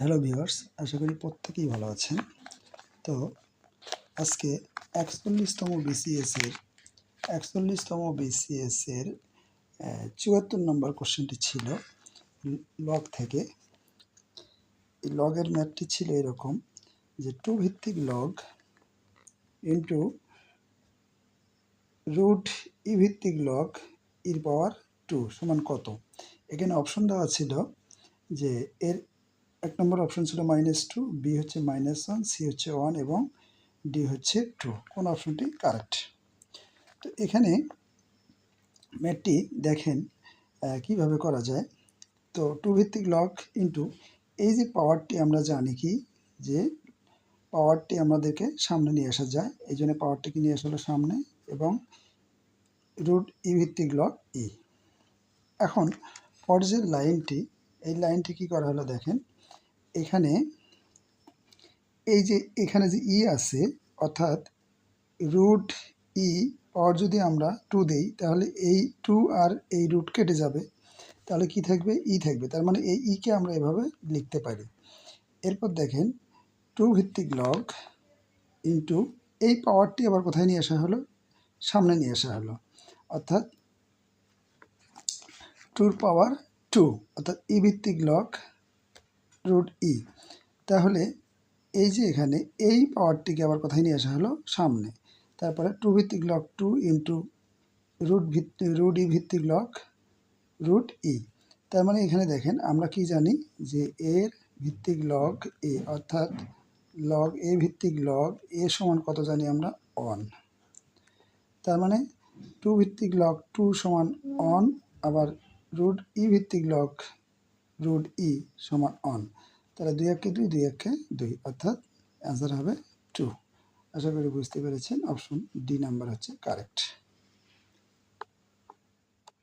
Hello viewers, আশা করি প্রত্যেকেই ভালো আছেন। তো আজকে একচল্লিশতম বিসিএস এর, একচল্লিশতম বিসিএস এর চুয়াত্তর নম্বর কোশ্চেনটি ছিল লগ থেকে। এই লগের ম্যাথটি ছিল এরকম যে টু ভিত্তিক লগ ইন্টু রুট ই ভিত্তিক লগ ইর পাওয়ার টু সমান কত? এখানে অপশন দেওয়া ছিল যে এর এক নম্বর অপশন ছিল মাইনাস টু বি হচ্ছে মাইনাস ওয়ান সি হচ্ছে ওয়ান এবং ডি হচ্ছে টু কোন অপশনটি কারেক্ট তো এখানে ম্যাটটি দেখেন কীভাবে করা যায়। তো টু ভিত্তিক লগ ইন্টু এই যে পাওয়ারটি আমরা জানি কি, যে পাওয়ারটি আমাদেরকে সামনে নিয়ে আসা যায়, এই জন্য পাওয়ারটিকে নিয়ে আসা হলো সামনে এবং রুট ই ভিত্তিক লগ ই এখন পর যে লাইনটি এই লাইনটি কি করা হলো দেখেন এখানে এই যে এখানে যে ই আছে, অর্থাৎ রুট ই পাওয়ার যদি আমরা টু দেই, তাহলে এই টু আর এই রুট কেটে যাবে। তাহলে কি থাকবে? ই থাকবে। তার মানে এই ইকে আমরা এভাবে লিখতে পারি। এরপর দেখেন টু ভিত্তিক লগ ইন্টু এই পাওয়ারটি আবার কোথায় নিয়ে আসা হলো? সামনে নিয়ে আসা হলো। অর্থাৎ টুর পাওয়ার টু অর্থাৎ ই ভিত্তিক লগ রুট ই তাহলে এই যে এখানে, এই পাওয়ারটিকে আবার কোথায় নিয়ে আসা হলো? সামনে। তারপরে টু ভিত্তিক লগ টু ইন্টু রুট ভিত্তি রুট ই ভিত্তিক লগ রুট ই তার মানে এখানে দেখেন, আমরা কি জানি যে এর ভিত্তিক লগ এ অর্থাৎ লগ এ ভিত্তিক লগ এ সমান কত জানি আমরা? অন তার মানে টু ভিত্তিক লগ টু সমান অন আবার রুট ই ভিত্তিক লগ রুট ই সমান অন তাহলে দুই একে দুই দুই একে দুই, অর্থাৎ অ্যান্সার হবে টু আশা করি বুঝতে পেরেছেন অপশন ডি নাম্বার হচ্ছে কারেক্ট